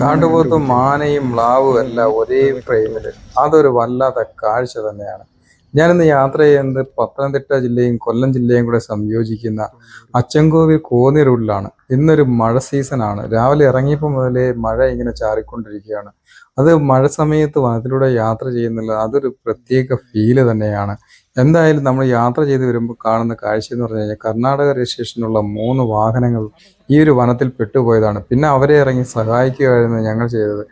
കാട്ടുപോത്തും മാനയും മ്ലാവും എല്ലാം ഒരേ ഫ്രെയിമിൽ അതൊരു വല്ലാത്ത കാഴ്ച തന്നെയാണ്. ഞാനിന്ന് യാത്ര ചെയ്യുന്നത് പത്തനംതിട്ട ജില്ലയും കൊല്ലം ജില്ലയും കൂടെ സംയോജിക്കുന്ന അച്ചൻകോവിൽ കോന്നി ഇന്നൊരു മഴ സീസണാണ് രാവിലെ ഇറങ്ങിയപ്പോൾ മുതലേ മഴ ഇങ്ങനെ ചാറിക്കൊണ്ടിരിക്കുകയാണ്. അത് മഴ സമയത്ത് വനത്തിലൂടെ യാത്ര ചെയ്യുന്നില്ല അതൊരു പ്രത്യേക ഫീൽ തന്നെയാണ്. എന്തായാലും നമ്മൾ യാത്ര ചെയ്ത് വരുമ്പോൾ കാണുന്ന കാഴ്ച എന്ന് പറഞ്ഞു കഴിഞ്ഞാൽ കർണാടക രജിസ്ട്രേഷനുള്ള മൂന്ന് വാഹനങ്ങൾ ഈ ഒരു വനത്തിൽ പെട്ടുപോയതാണ്. പിന്നെ അവരെ ഇറങ്ങി സഹായിക്കുകയായിരുന്നു ഞങ്ങൾ ചെയ്തത്.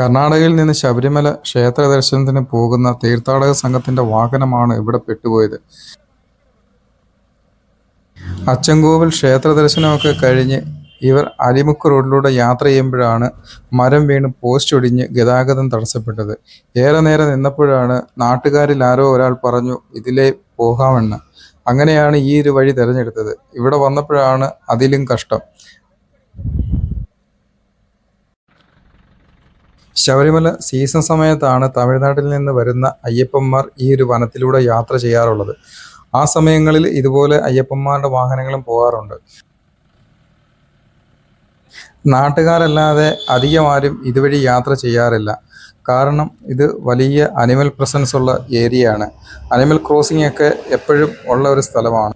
കർണാടകയിൽ നിന്ന് ശബരിമല ക്ഷേത്ര ദർശനത്തിന് പോകുന്ന തീർത്ഥാടക സംഘത്തിന്റെ വാഹനമാണ് ഇവിടെ പെട്ടുപോയത്. അച്ചൻകോവിൽ ക്ഷേത്ര ദർശനമൊക്കെ കഴിഞ്ഞ് ഇവർ അരിമുക്ക് റോഡിലൂടെ യാത്ര ചെയ്യുമ്പോഴാണ് മരം വീണ് പോസ്റ്റ് ഒടിഞ്ഞ് ഗതാഗതം തടസ്സപ്പെട്ടത്. ഏറെ നേരം നിന്നപ്പോഴാണ് നാട്ടുകാരിൽ ആരോ ഒരാൾ പറഞ്ഞു ഇതിലേ പോകാമെന്ന്. അങ്ങനെയാണ് ഈ ഒരു വഴി തിരഞ്ഞെടുത്തത്. ഇവിടെ വന്നപ്പോഴാണ് അതിലും കഷ്ടം. ശബരിമല സീസൺ സമയത്താണ് തമിഴ്നാട്ടിൽ നിന്ന് വരുന്ന അയ്യപ്പന്മാർ ഈ ഒരു വനത്തിലൂടെ യാത്ര ചെയ്യാറുള്ളത്. ആ സമയങ്ങളിൽ ഇതുപോലെ അയ്യപ്പന്മാരുടെ വാഹനങ്ങളും പോകാറുണ്ട്. നാട്ടുകാരല്ലാതെ അധികം ആരും ഇതുവഴി യാത്ര ചെയ്യാറില്ല. കാരണം ഇത് വലിയ അനിമൽ പ്രസൻസ് ഉള്ള ഏരിയയാണ്. അനിമൽ ക്രോസിംഗ് ഒക്കെ എപ്പോഴും ഉള്ള ഒരു സ്ഥലമാണ്.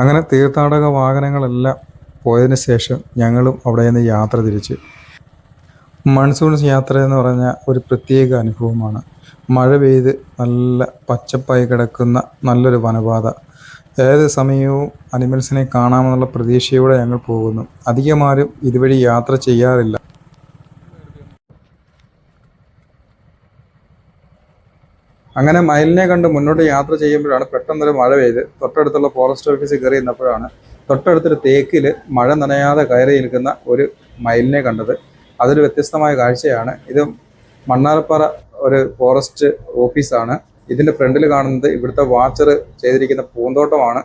അങ്ങനെ തീർത്ഥാടക വാഹനങ്ങളെല്ലാം പോയതിന് ശേഷം ഞങ്ങളും അവിടെ നിന്ന് യാത്ര തിരിച്ച്. മൺസൂൺ യാത്ര എന്ന് പറഞ്ഞ ഒരു പ്രത്യേക അനുഭവമാണ്. മഴ പെയ്ത് നല്ല പച്ചപ്പായി കിടക്കുന്ന നല്ലൊരു വനപാത. ഏത് സമയവും അനിമൽസിനെ കാണാമെന്നുള്ള പ്രതീക്ഷയോടെ ഞങ്ങൾ പോകുന്നു. അധികമാരും ഇതുവഴി യാത്ര ചെയ്യാറില്ല. അങ്ങനെ മയിലിനെ കണ്ട് മുന്നോട്ട് യാത്ര ചെയ്യുമ്പോഴാണ് പെട്ടെന്നൊരു മഴ പെയ്ത് തൊട്ടടുത്തുള്ള ഫോറസ്റ്റ് ഓഫീസിൽ കയറി നിന്നപ്പോഴാണ് തൊട്ടടുത്തൊരു തേക്കിൽ മഴ നനയാതെ കയറി നിൽക്കുന്ന ഒരു മയിലിനെ കണ്ടത്. അതൊരു വ്യത്യസ്തമായ കാഴ്ചയാണ്. ഇത് മണ്ണാറപ്പാറ ഒരു ഫോറസ്റ്റ് ഓഫീസാണ് ഇതിന്റെ ഫ്രണ്ടിൽ കാണുന്നത് ഇവിടുത്തെ വാച്ചർ ചെയ്തിരിക്കുന്ന പൂന്തോട്ടമാണ്.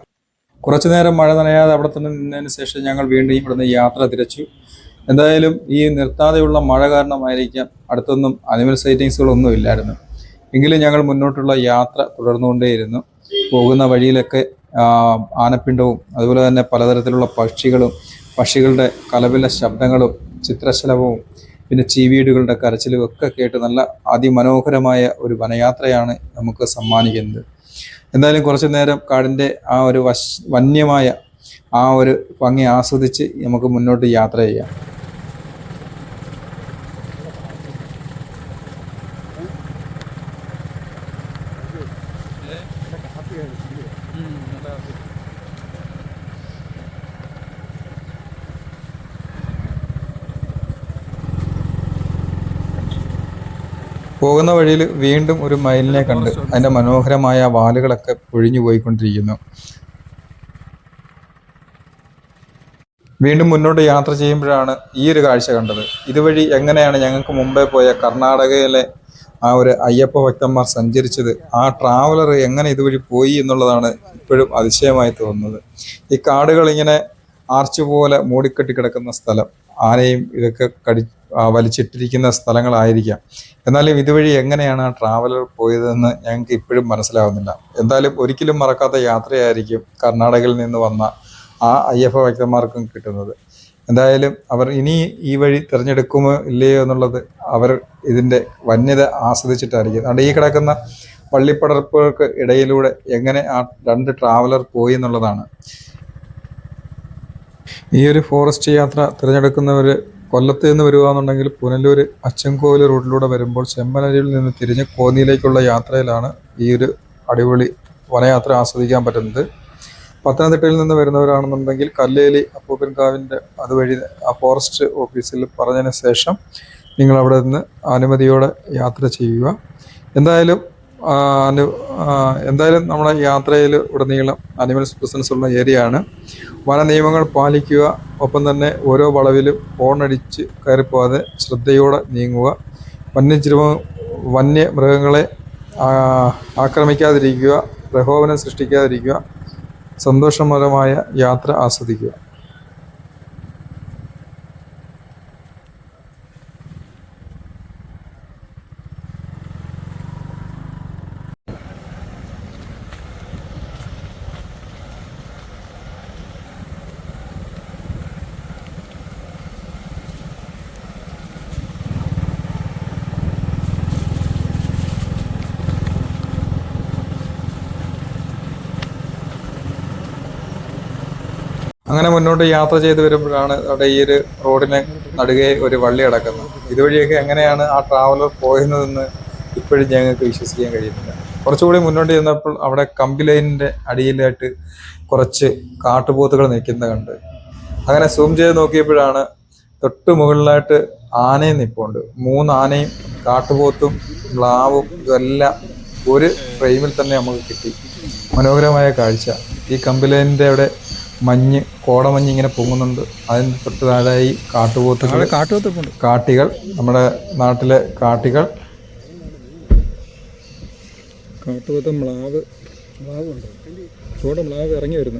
കുറച്ചു നേരം മഴ നനയാതെ അവിടെ തന്നെ നിന്നതിന് ശേഷം ഞങ്ങൾ വീണ്ടും ഇവിടുന്ന് യാത്ര തിരിച്ചു. എന്തായാലും ഈ നിർത്താതെയുള്ള മഴ കാരണമായിരിക്കാം അടുത്തൊന്നും അനിമൽ സൈറ്റിങ്സുകളൊന്നും ഇല്ലായിരുന്നു. എങ്കിലും ഞങ്ങൾ മുന്നോട്ടുള്ള യാത്ര തുടർന്നുകൊണ്ടേയിരുന്നു. പോകുന്ന വഴിയിലൊക്കെ ആനപ്പിണ്ടവും അതുപോലെ തന്നെ പലതരത്തിലുള്ള പക്ഷികളും പക്ഷികളുടെ കലവില ശബ്ദങ്ങളും ചിത്രശലഭവും പിന്നെ ചീവീടുകളുടെ കരച്ചിലും ഒക്കെ കേട്ട് നല്ല അതിമനോഹരമായ ഒരു വനയാത്രയാണ് നമുക്ക് സമ്മാനിക്കുന്നത്. എന്തായാലും കുറച്ചു നേരം കാടിന്റെ ആ ഒരു വശ് വന്യമായ ആ ഒരു ഭംഗി ആസ്വദിച്ച് നമുക്ക് മുന്നോട്ട് യാത്ര ചെയ്യാം. പോകുന്ന വഴിയിൽ വീണ്ടും ഒരു മയിലിനെ കണ്ട് അതിന്റെ മനോഹരമായ വാലുകളൊക്കെ പൊഴിഞ്ഞു പോയിക്കൊണ്ടിരിക്കുന്നു. വീണ്ടും മുന്നോട്ട് യാത്ര ചെയ്യുമ്പോഴാണ് ഈ ഒരു കാഴ്ച കണ്ടത്. ഇതുവഴി എങ്ങനെയാണ് ഞങ്ങൾക്ക് മുമ്പേ പോയ കർണാടകയിലെ ആ ഒരു അയ്യപ്പ ഭക്തന്മാർ സഞ്ചരിച്ചത്. ആ ട്രാവലർ എങ്ങനെ ഇതുവഴി പോയി എന്നുള്ളതാണ് ഇപ്പോഴും അതിശയമായി തോന്നുന്നത്. ഈ കാടുകൾ ഇങ്ങനെ ആർച്ച് പോലെ മൂടിക്കെട്ടി കിടക്കുന്ന സ്ഥലം ആനയും ഇതൊക്കെ കടി വലിച്ചിട്ടിരിക്കുന്ന സ്ഥലങ്ങളായിരിക്കാം. എന്നാലും ഇതുവഴി എങ്ങനെയാണ് ആ ട്രാവലർ പോയതെന്ന് ഞങ്ങൾക്ക് ഇപ്പോഴും മനസ്സിലാവുന്നില്ല. എന്തായാലും ഒരിക്കലും മറക്കാത്ത യാത്രയായിരിക്കും കർണാടകയിൽ നിന്ന് വന്ന ആ അയ്യപ്പ ഭക്തന്മാർക്കും കിട്ടുന്നത്. എന്തായാലും അവർ ഇനി ഈ വഴി തിരഞ്ഞെടുക്കുമോ ഇല്ലയോ എന്നുള്ളത് അവർ ഇതിന്റെ വന്യത ആസ്വദിച്ചിട്ടായിരിക്കും. അതുകൊണ്ട് ഈ കിടക്കുന്ന പള്ളിപ്പടർപ്പുകൾക്ക് ഇടയിലൂടെ എങ്ങനെ ആ രണ്ട് ട്രാവലർ പോയി എന്നുള്ളതാണ്. ഈ ഒരു ഫോറസ്റ്റ് യാത്ര തിരഞ്ഞെടുക്കുന്നവർ കൊല്ലത്ത് നിന്ന് വരുവാന്നുണ്ടെങ്കിൽ പുനലൂർ അച്ചൻകോവിൽ റോഡിലൂടെ വരുമ്പോൾ ചെമ്മനരിയിൽ നിന്ന് തിരിഞ്ഞ് കോന്നിയിലേക്കുള്ള യാത്രയിലാണ് ഈ ഒരു അടിപൊളി വനയാത്ര ആസ്വദിക്കാൻ പറ്റുന്നത്. പത്തനംതിട്ടയിൽ നിന്ന് വരുന്നവരാണെന്നുണ്ടെങ്കിൽ കല്ലേലി അപ്പൂപ്പൻകാവിന്റെ അതുവഴി ആ ഫോറസ്റ്റ് ഓഫീസിൽ പറഞ്ഞതിന് ശേഷം നിങ്ങൾ അവിടെ നിന്ന് അനുമതിയോടെ യാത്ര ചെയ്യുക. എന്തായാലും അനു എന്തായാലും നമ്മുടെ യാത്രയിൽ ഉടനീളം അനിമൽസ് പ്രസൻസ് ഉള്ള ഏരിയ ആണ്. വന നിയമങ്ങൾ പാലിക്കുക ഒപ്പം തന്നെ ഓരോ വളവിലും ഹോണടിച്ച് കയറിപ്പോകാതെ ശ്രദ്ധയോടെ നീങ്ങുക. വന്യജീവ വന്യമൃഗങ്ങളെ മൃഗങ്ങളെ ആക്രമിക്കാതിരിക്കുക പ്രകോപനം സൃഷ്ടിക്കാതിരിക്കുക. സന്തോഷകരമായ യാത്ര ആസ്വദിക്കുക. അങ്ങനെ മുന്നോട്ട് യാത്ര ചെയ്ത് വരുമ്പോഴാണ് അവിടെ ഈ ഒരു റോഡിന് നടുകെ ഒരു വള്ളി അടക്കുന്നത് ഇതുവഴിയൊക്കെ എങ്ങനെയാണ് ആ ട്രാവലർ പോയിരുന്നതെന്ന് ഇപ്പോഴും ഞങ്ങൾക്ക് വിശ്വസിക്കാൻ കഴിയുന്നില്ല. കുറച്ചുകൂടി മുന്നോട്ട് ചെന്നപ്പോൾ അവിടെ കമ്പി ലൈനിന്റെ അടിയിലായിട്ട് കുറച്ച് കാട്ടുപോത്തുകൾ നിൽക്കുന്നത് കണ്ട്. അങ്ങനെ സൂം ചെയ്ത് നോക്കിയപ്പോഴാണ് തൊട്ട് മുകളിലായിട്ട് ആനയും നിൽപ്പുണ്ട് മൂന്ന് ആനയും കാട്ടുപോത്തും ഗ്ലാവും ഇതെല്ലാം ഒരു ഫ്രെയിമിൽ തന്നെ നമുക്ക് കിട്ടി. മനോഹരമായ കാഴ്ച. ഈ കമ്പി കമ്പിലൈനിന്റെ അവിടെ മഞ്ഞ് കോടമഞ്ഞ് ഇങ്ങനെ പൊങ്ങുന്നുണ്ട്. അതിന് തൊട്ട് താഴെയായി കാട്ടുപോത്തുകൾ. കാട്ടുപോത്തുണ്ട് കാട്ടികൾ. നമ്മുടെ നാട്ടിലെ കാട്ടികൾ. കാട്ടുപോത്ത് മ്ലാവ്. മ്ലാവ് ഉണ്ട് ചൂട് മ്ലാവ് ഇറങ്ങി വരുന്നു.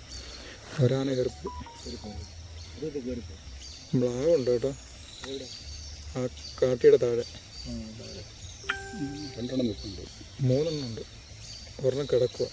ഒരാന കയറിപ്പോയി മ്ലാവുണ്ട് കേട്ടോ. ആ കാട്ടിയുടെ താഴെ. രണ്ടെണ്ണം നിൽക്കുന്നുണ്ട് മൂന്നെണ്ണം ഉണ്ട്. ഒരെണ്ണം കിടക്കുക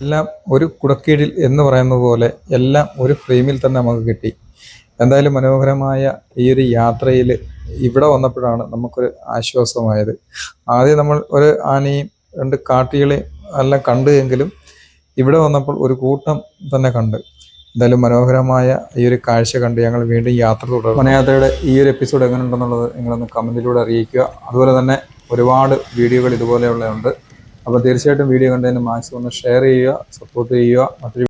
എല്ലാം ഒരു കുടക്കീഴിൽ എന്ന് പറയുന്നത് പോലെ എല്ലാം ഒരു ഫ്രെയിമിൽ തന്നെ നമുക്ക് കിട്ടി. എന്തായാലും മനോഹരമായ ഈ ഒരു യാത്രയിൽ ഇവിടെ വന്നപ്പോഴാണ് നമുക്കൊരു ആശ്വാസമായത്. ആദ്യം നമ്മൾ ഒരു ആനയും രണ്ട് കാട്ടികളെയും എല്ലാം കണ്ടു എങ്കിലും ഇവിടെ വന്നപ്പോൾ ഒരു കൂട്ടം തന്നെ കണ്ട്. എന്തായാലും മനോഹരമായ ഈ ഒരു കാഴ്ച കണ്ട് ഞങ്ങൾ വീണ്ടും യാത്ര തുടരും വനയാത്രയുടെ ഈ ഒരു എപ്പിസോഡ് എങ്ങനെ ഉണ്ടെന്നുള്ളത് നിങ്ങളൊന്ന് കമന്റിലൂടെ അറിയിക്കുക. അതുപോലെ തന്നെ ഒരുപാട് വീഡിയോകൾ ഇതുപോലെയുള്ളതുണ്ട്. അപ്പോൾ തീർച്ചയായിട്ടും വീഡിയോ കണ്ടതിന് മാക്സിമം ഒന്ന് ഷെയർ ചെയ്യുക സപ്പോർട്ട് ചെയ്യുക. മറ്റൊരു